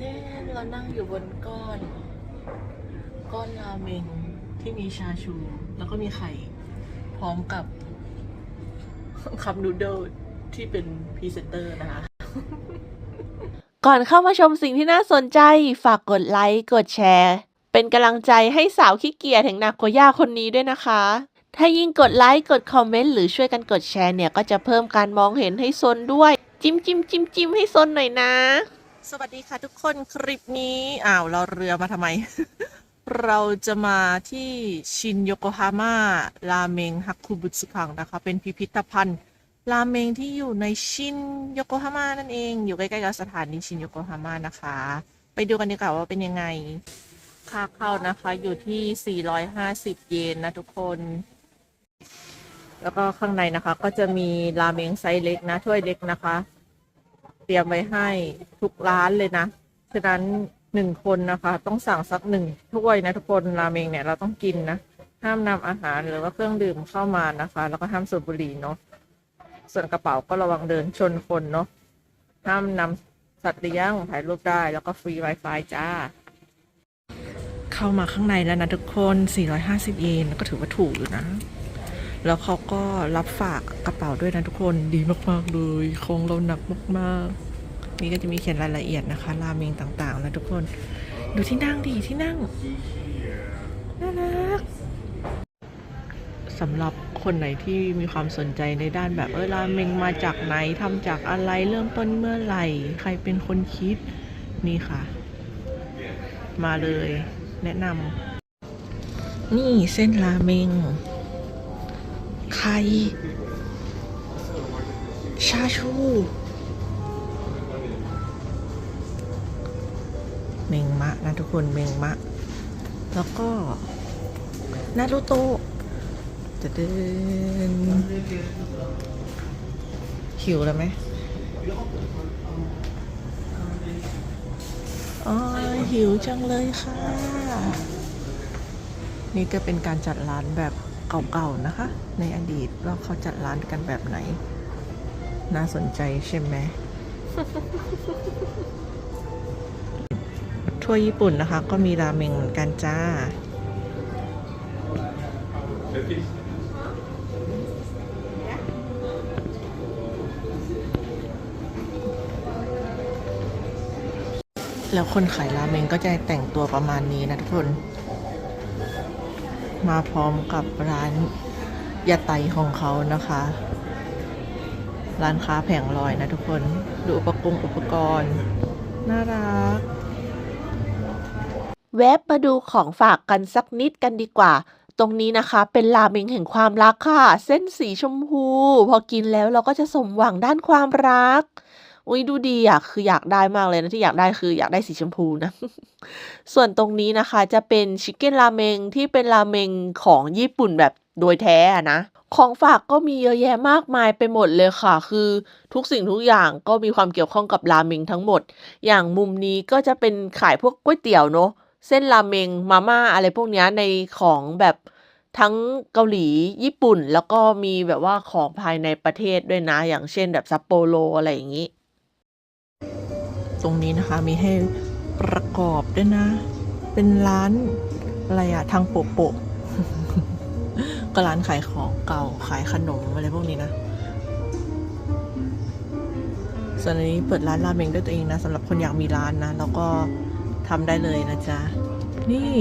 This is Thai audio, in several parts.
เด้เรานั่งอยู่บนก้อน ก้อนราเมงที่มีชาชู แล้วก็มีไข่ พร้อมกับคัพนูเดิลที่เป็นพรีเซนเตอร์นะคะ ก่อนเข้ามาชมสิ่งที่น่าสนใจ ฝากกดไลค์ กดแชร์ เป็นกำลังใจให้สาวขี้เกียจแห่งนาโกย่าคนนี้ด้วยนะคะ ถ้ายิ่งกดไลค์ กดคอมเมนต์ หรือช่วยกันกดแชร์เนี่ย ก็จะเพิ่มการมองเห็นให้ซนด้วย จิ้มจิ้มจิ้มจิ้มให้ซนหน่อยนะ สวัสดีค่ะทุกคนคลิปนี้อ้าวเราเรือมาทำไม เราจะมาที่ชินโยโกฮาม่าราเมงฮักคุบุตสึคังนะคะ เป็นพิพิธภัณฑ์ราเมงที่อยู่ในชินโยโกฮาม่านั่นเอง อยู่ใกล้ๆกับสถานีชินโยโกฮาม่านะคะ ไปดูกันดีกว่าว่าเป็นยังไง ค่าเข้านะคะอยู่ที่ 450 เยนนะทุกคน แล้วก็ข้างในนะคะก็จะมีราเมงไซส์เล็กนะถ้วยเล็กนะคะ เตรียมไว้ให้ทุกร้านเลยนะ ฉะนั้นหนึ่งคนนะคะ ต้องสั่งสักหนึ่งถ้วยนะทุกคนราเมงเนี่ยเราต้องกินนะห้ามนำอาหารหรือว่าเครื่องดื่มเข้ามานะคะ แล้วก็ห้ามสูบบุหรี่เนาะส่วนกระเป๋าก็ระวังเดินชนคนเนาะห้ามนำสัตว์เลี้ยงถ่ายรูปได้ แล้วก็ฟรี Wi-Fi จ้า เข้ามาข้างในแล้วนะทุกคน 450 เยนก็ถือว่าถูกอยู่นะ แล้วเขาก็รับฝากกระเป๋าด้วยนะทุกคนดีมากๆเลยของเราหนักมากๆ นี่ก็จะมีเขียนรายละเอียดนะคะราเมงต่างๆนะทุกคน ดูที่นั่งดีที่นั่งน่ารักสำหรับคนไหนที่มีความสนใจในด้านแบบเออราเมงมาจากไหนทำจากอะไรเริ่มต้นเมื่อไหร่ ใครเป็นคนคิดนี่ค่ะ มาเลยแนะนำนี่เส้นราเมง ไข่ชาชูเมงมะนะทุกคนเมงมะ แล้วก็นารูโตะจะเดินหิวแล้วไหมอ๋อหิวจังเลยค่ะ นี่ก็เป็นการจัดร้านแบบ เก่าๆนะคะ ในอดีตว่าเขาจัดร้านกันแบบไหน น่าสนใจใช่ไหมทั่วญี่ปุ่นนะคะ ก็มีราเมงเหมือนกันจ้า แล้วคนขายราเมงก็จะแต่งตัวประมาณนี้นะทุกคน มาพร้อมกับร้านยาไตของเขานะคะ ร้านค้าแผงลอยนะทุกคน ดูอุปกรณ์อุปกรณ์ น่ารัก แวบมาดูของฝากกันสักนิดกันดีกว่า ตรงนี้นะคะ เป็นราเมงแห่งความรักค่ะ เส้นสีชมพู พอกินแล้วเราก็จะสมหวังด้านความรัก อุ้ยดูดีอะคืออยากได้มากเลยนะที่อยากได้คืออยากได้สีชมพูนะ ส่วนตรงนี้นะคะจะเป็นชิคเก้นราเมงที่เป็นราเมงของญี่ปุ่นแบบโดยแท้นะของฝากก็มีเยอะแยะมากมายไปหมดเลยค่ะ คือทุกสิ่งทุกอย่างก็มีความเกี่ยวข้องกับราเมงทั้งหมด อย่างมุมนี้ก็จะเป็นขายพวกก๋วยเตี๋ยวเนอะเส้นราเมงมาม่าอะไรพวกนี้ในของแบบทั้งเกาหลีญี่ปุ่น แล้วก็มีแบบว่าของภายในประเทศด้วยนะ อย่างเช่นแบบซัปโปโรอะไรอย่างนี้ ตรงนี้นะคะ มีให้ประกอบด้วยนะ เป็นร้านอะไรอะทางโปะโปะก็ร้านขายของเก่าขายขนมอะไรพวกนี้นะส่วนอันนี้เปิดร้านราเมงด้วยตัวเองนะสำหรับคนอยากมีร้านนะ แล้วก็ทำได้เลยนะจ๊ะ นี่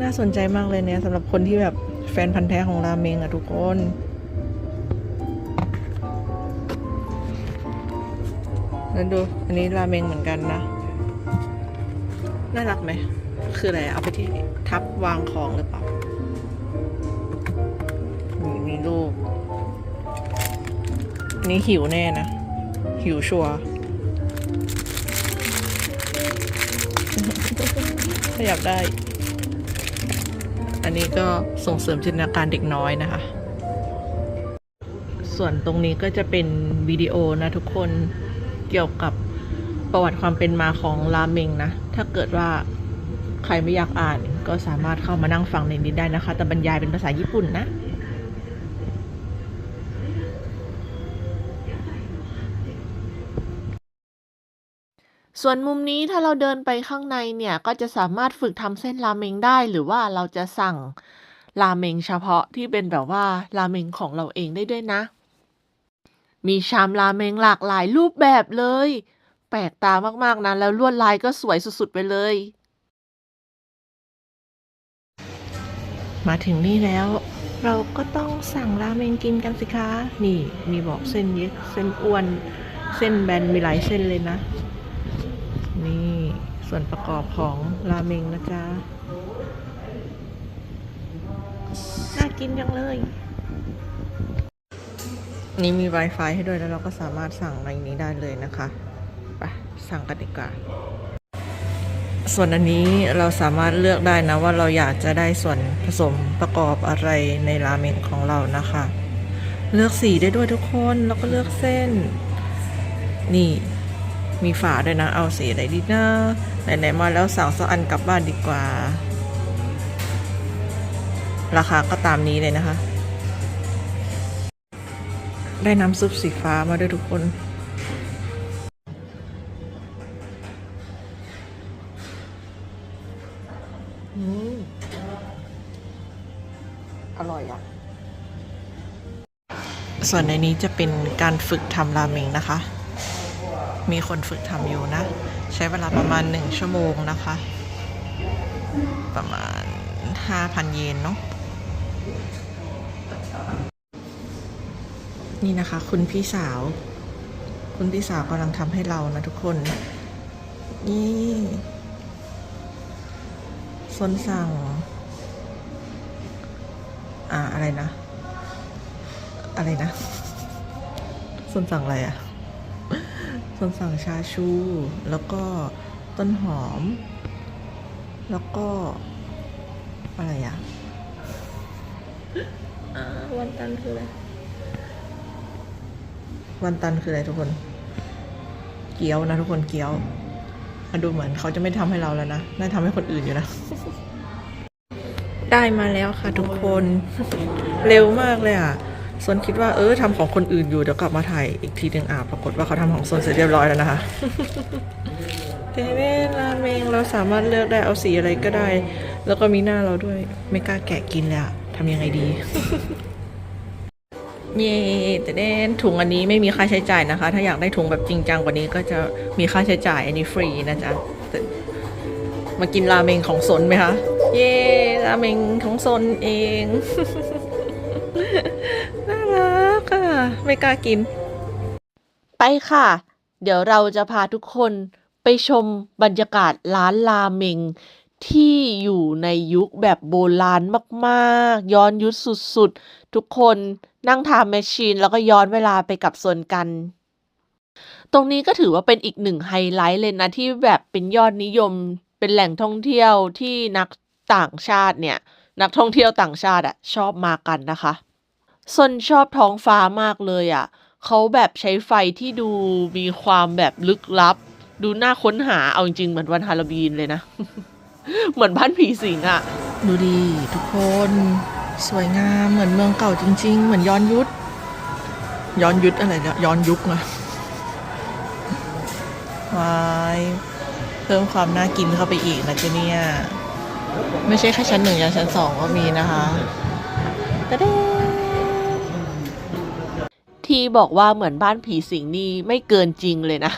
น่าสนใจมากเลยเนี่ยสำหรับคนที่แบบแฟนพันธ์แท้ของราเมงอะทุกคน นั่นดู อันนี้ราเมงเหมือนกันนะ น่ารักไหม คืออะไร เอาไปที่ทับวางของหรือเปล่านี่มีลูกอันนี้หิวแน่นะ หิวชัวร์ถ้าอยากได้ อันนี้ก็ส่งเสริมจินตนาการเด็กน้อยนะคะ ส่วนตรงนี้ก็จะเป็นวิดีโอนะทุกคน เกี่ยวกับประวัติความเป็นมาของราเมงนะ ถ้าเกิดว่าใครไม่อยากอ่านก็สามารถเข้ามานั่งฟังในนี้ได้นะคะ แต่บรรยายเป็นภาษาญี่ปุ่นนะส่วนมุมนี้ถ้าเราเดินไปข้างในเนี่ย ก็จะสามารถฝึกทำเส้นราเมงได้ หรือว่าเราจะสั่งราเมงเฉพาะที่เป็นแบบว่าราเมงของเราเองได้ด้วยนะ มีชามราเมงหลากหลายรูปแบบเลย แปลกตามากๆนะแล้วลวดลายก็สวยสุดๆไปเลย มาถึงนี่แล้ว เราก็ต้องสั่งราเมงกินกันสิคะ นี่มีบอกเส้นเล็กเส้นอ้วน เส้นแบนมีหลายเส้นเลยนะ นี่ส่วนประกอบของราเมงนะจ๊ะน่ากินจังเลย นี่มี Wi-Fi ให้ด้วยแล้วเราก็สามารถสั่งในนี้ได้เลยนะคะไปสั่งกันดีกว่าส่วนอันนี้เราสามารถเลือกได้นะว่าเราอยากจะได้ส่วนผสมประกอบอะไรในราเมงของเรานะคะ เลือกสีได้ด้วยทุกคนแล้วก็เลือกเส้น นี่มีฝาด้วยนะเอาสีอะไรดีนะไหนๆมาแล้วสั่งสักอันกลับบ้านดีกว่า ราคาก็ตามนี้เลยนะคะ ได้น้ำซุปสีฟ้ามาด้วยทุกคนอืมอร่อยอะ ส่วนในนี้จะเป็นการฝึกทำราเมงนะคะ มีคนฝึกทำอยู่นะ ใช้เวลาประมาณหนึ่งชั่วโมงนะคะ ประมาณห้าพันเยนเนาะ นี่นะคะ คุณพี่สาว คุณพี่สาวกำลังทำให้เรานะทุกคน นี่ส่วนสั่ง อ่าอะไรนะ อะไรนะส่วนสั่งอะไรอะส่วนสั่งชาชู แล้วก็ต้นหอม แล้วก็ อะไรอะอ่าวันตันคืออะไร วันตันคืออะไรทุกคน เกี๊ยวนะทุกคนเกี๊ยวมาดูเหมือนเขาจะไม่ทำให้เราแล้วนะได้ทำให้คนอื่นอยู่นะ ได้มาแล้วค่ะทุกคน เร็วมากเลยอะส่วนคิดว่าเออทำของคนอื่นอยู่เดี๋ยวกลับมาถ่ายอีกทีหนึ่งอะปรากฏว่าเขาทำของโซนเสร็จเรียบร้อยแล้วนะคะเทเว่ราเมงเราสามารถเลือกได้เอาสีอะไรก็ได้ แล้วก็มีหน้าเราด้วย ไม่กล้าแกะกินเลยอะทำยังไงดี เย่แต่เด่นถุงอันนี้ไม่มีค่าใช้จ่ายนะคะ ถ้าอยากได้ถุงแบบจริงจังกว่านี้ก็จะมีค่าใช้จ่ายอันนี้ฟรีนะจ๊ะมากินราเมงของซนไหมคะ เย่ราเมงของซนเอง น่ารักอะ ไม่กล้ากิน ไปค่ะ เดี๋ยวเราจะพาทุกคนไปชมบรรยากาศร้านราเมง ที่อยู่ในยุคแบบโบราณมากๆ ย้อนยุคสุดๆ ทุกคนนั่งทำแมชชีนแล้วก็ย้อนเวลาไปกับส่วนกัน ตรงนี้ก็ถือว่าเป็นอีกหนึ่งไฮไลท์เลยนะที่แบบเป็นยอดนิยม เป็นแหล่งท่องเที่ยวที่นักต่างชาติเนี่ย นักท่องเที่ยวต่างชาติอะชอบมากันนะคะส่วนชอบท้องฟ้ามากเลยอะเขาแบบใช้ไฟที่ดูมีความแบบลึกลับ ดูน่าค้นหาเอาจริงๆเหมือนวันฮาโลวีนเลยนะ เหมือนบ้านผีสิงอะดูดีทุกคน สวยงามเหมือนเมืองเก่าจริง ๆ เหมือนย้อนยุคย้อนยุคอะไรเนี่ยย้อนยุคนะวายเพิ่มความน่ากินเข้าไปอีกนะเจเนี่ย ไม่ใช่แค่ชั้นหนึ่งยันชั้นสองก็มีนะคะตะเด้ที่บอกว่าเหมือนบ้านผีสิงนี่ไม่เกินจริงเลยนะ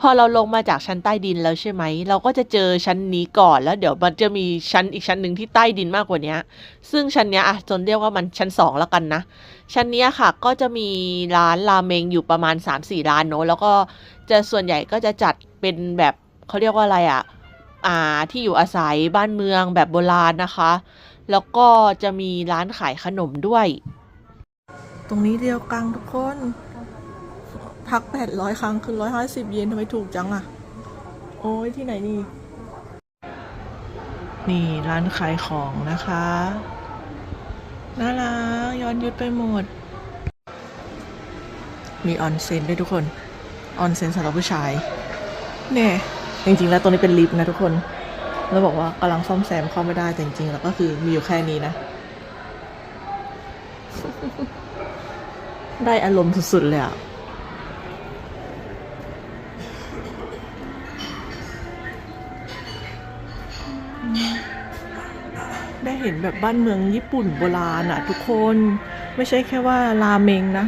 พอเราลงมาจากชั้นใต้ดินแล้วใช่ไหม เราก็จะเจอชั้นนี้ก่อนแล้วเดี๋ยวมันจะมีชั้นอีกชั้นหนึ่งที่ใต้ดินมากกว่านี้ซึ่งชั้นเนี้ยอะจนเรียกว่ามันชั้นสองแล้วกันนะ ชั้นเนี้ยค่ะก็จะมีร้านราเมงอยู่ประมาณ 3-4 ร้านเนอะแล้วก็จะส่วนใหญ่ก็จะจัดเป็นแบบเขาเรียกว่าอะไรอะอ่าที่อยู่อาศัยบ้านเมืองแบบโบราณนะคะ แล้วก็จะมีร้านขายขนมด้วย ตรงนี้เดียวกังทุกคน พักแปดร้อยครั้งคือร้อยห้าสิบเยนทำไมถูกจังอะโอ้ยที่ไหนนี่ นี่ร้านขายของนะคะ น่ารักย้อนยุดไปหมด มีออนเซ็นด้วยทุกคน ออนเซ็นสำหรับผู้ชาย เน่จริงๆ แล้วตรงนี้เป็นลิฟต์นะทุกคน แล้วบอกว่ากำลังซ่อมแซมเข้าไม่ได้แต่จริงๆ แล้วก็คือมีอยู่แค่นี้นะได้อารมณ์สุดๆเลยอะ เห็นแบบบ้านเมืองญี่ปุ่นโบราณอะทุกคนไม่ใช่แค่ว่าราเมงนะ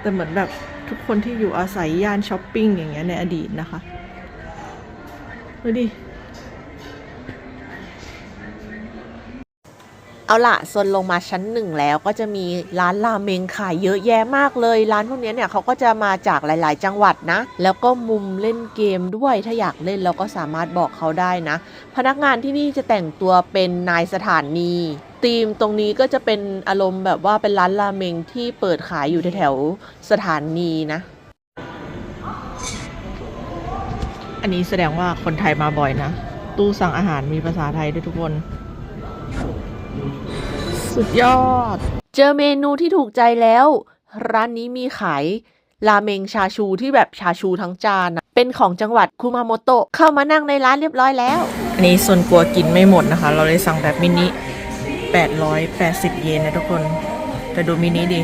แต่เหมือนแบบทุกคนที่อยู่อาศัยย่านช้อปปิ้งอย่างเงี้ยในอดีตนะคะดูดิ เอาล่ะโซนลงมาชั้นหนึ่งแล้วก็จะมีร้านราเมงขายเยอะแยะมากเลย ร้านพวกนี้เนี่ยเขาก็จะมาจากหลาย ๆ จังหวัดนะ แล้วก็มุมเล่นเกมด้วยถ้าอยากเล่นเราก็สามารถบอกเขาได้นะ พนักงานที่นี่จะแต่งตัวเป็นนายสถานีธีมตรงนี้ก็จะเป็นอารมณ์แบบว่าเป็นร้านราเมงที่เปิดขายอยู่แถวๆสถานีนะ อันนี้แสดงว่าคนไทยมาบ่อยนะ ตู้สั่งอาหารมีภาษาไทยด้วยทุกคน สุดยอด เจอเมนูที่ถูกใจแล้ว ร้านนี้มีขายราเมงชาชูที่แบบชาชูทั้งจานอะเป็นของจังหวัดคุมาโมโตะเข้ามานั่งในร้านเรียบร้อยแล้ว อันนี้ส่วนกลัวกินไม่หมดนะคะ เราเลยสั่งแบบมินิ 880 เยนนะทุกคน แต่ดูมินิดิ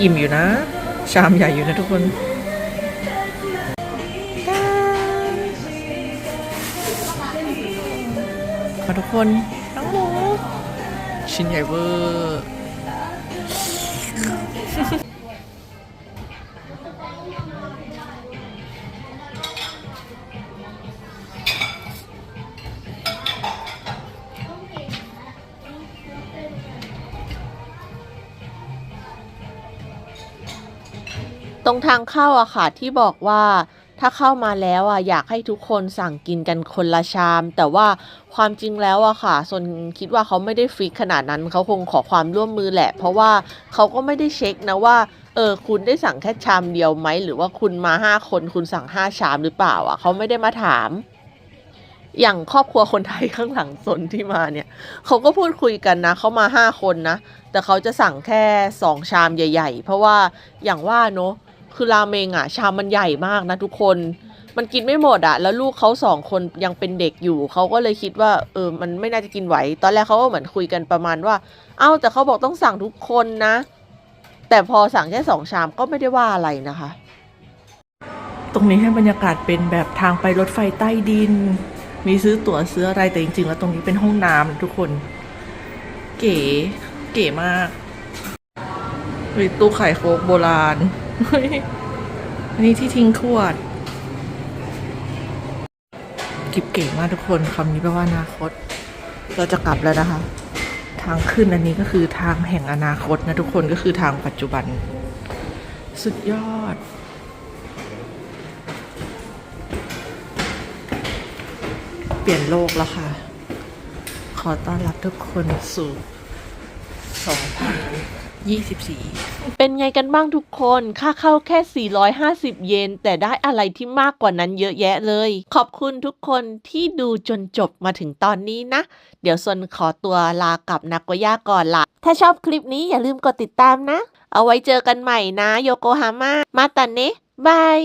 อิ่มอยู่นะ ชามใหญ่อยู่นะทุกคนมาทุกคนน้องหมู ชิ้นใหญ่เวอร์ตรงทางเข้าอะค่ะที่บอกว่า ถ้าเข้ามาแล้วอะอยากให้ทุกคนสั่งกินกันคนละชาม แต่ว่าความจริงแล้วอะค่ะส่วนคิดว่าเขาไม่ได้ฟิกขนาดนั้นเขาคงขอความร่วมมือแหละ เพราะว่าเขาก็ไม่ได้เช็คนะว่าเออคุณได้สั่งแค่ชามเดียวไหมหรือว่าคุณมาห้าคนคุณสั่งห้าชามหรือเปล่าอะเขาไม่ได้มาถาม อย่างครอบครัวคนไทยข้างหลังสนที่มาเนี่ยเขาก็พูดคุยกันนะเขามาห้าคนนะ แต่เขาจะสั่งแค่สองชามใหญ่ ๆ เพราะว่าอย่างว่าเนอะ คือราเมงอะชามมันใหญ่มากนะทุกคน มันกินไม่หมดอะแล้วลูกเขาสองคนยังเป็นเด็กอยู่ เขาก็เลยคิดว่าเออมันไม่น่าจะกินไหว ตอนแรกเขาก็เหมือนคุยกันประมาณว่า เอ้าแต่เขาบอกต้องสั่งทุกคนนะ แต่พอสั่งแค่สองชามก็ไม่ได้ว่าอะไรนะคะ ตรงนี้ให้บรรยากาศเป็นแบบทางไปรถไฟใต้ดิน มีซื้อตั๋วซื้ออะไรแต่จริงๆ แล้วตรงนี้เป็นห้องน้ำนะทุกคน เก๋เก๋มากเฮ้ยตู้ไข่โคกโบราณ อันนี้ที่ทิ้งขวด กิบเก๋มากทุกคนคำนี้แปลว่าอนาคต เราจะกลับแล้วนะคะ ทางขึ้นอันนี้ก็คือทางแห่งอนาคตนะทุกคนก็คือทางปัจจุบัน สุดยอดเปลี่ยนโลกแล้วค่ะ ขอต้อนรับทุกคนสู่ 2024 เป็นไงกันบ้างทุกคน ค่าเข้าแค่ 450 เยน แต่ได้อะไรที่มากกว่านั้นเยอะแยะเลย ขอบคุณทุกคนที่ดูจนจบมาถึงตอนนี้นะ เดี๋ยวซนขอตัวลากลับนักวย่าก่อนละ ถ้าชอบคลิปนี้อย่าลืมกดติดตามนะ เอาไว้เจอกันใหม่นะ โยโกฮาม่า มาตันเนะบาย